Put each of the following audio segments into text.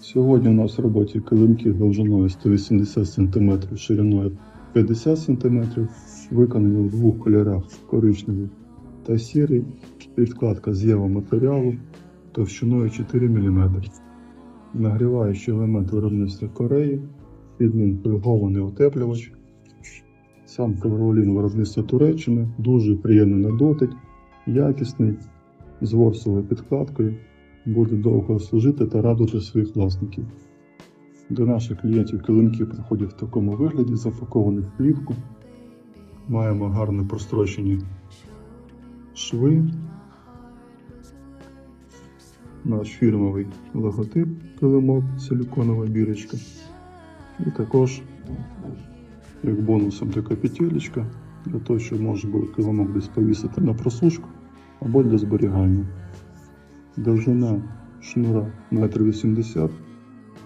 Сьогодні у нас в роботі килимки довжиною 180 см, шириною 50 см, виконані в двох кольорах коричневий та сірий, підкладка з євоматеріалу товщиною 4 мм. Нагріваючий елемент виробництва Кореї, під ним плюгований утеплювач. Сам ковролін виробництва Туреччини, дуже приємний на дотик, якісний, з ворсовою підкладкою, буде довго служити та радувати своїх власників. До наших клієнтів килимки приходять в такому вигляді, запаковані в плівку. Маємо гарно прострочені шви. Наш фірмовий логотип килимок, силіконова бірочка. І також, як бонусом, така петелечка, для того, щоб можна було килимок десь повісити на просушку або для зберігання. Довжина шнура 1,80 м.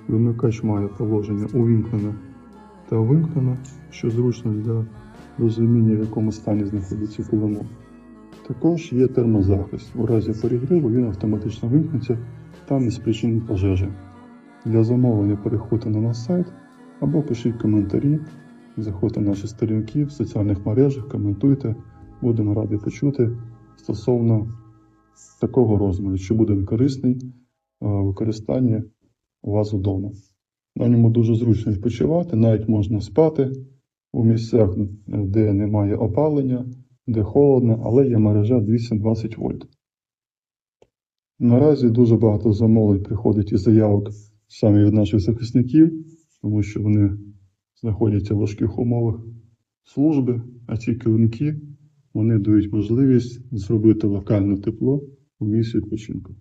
Вимикач має положення увімкнене та вимкнене, що зручно для розуміння, в якому стані знаходиться килимок. Також є термозахист. У разі перегріву він автоматично вимкнеться та не спричинить пожежі. Для замовлення переходьте на наш сайт або пишіть коментарі, заходьте на наші сторінки в соціальних мережах, коментуйте. Будемо раді почути стосовно такого розміру, що буде корисний е, в використанні у вас вдома. На ньому дуже зручно відпочивати, навіть можна спати у місцях, де немає опалення, де холодно, але є мережа 220 вольт. Наразі дуже багато замовлень приходить і заявок саме від наших захисників, тому що вони знаходяться в важких умовах служби, а ці килимки вони дають можливість зробити локальне тепло у місці відпочинку.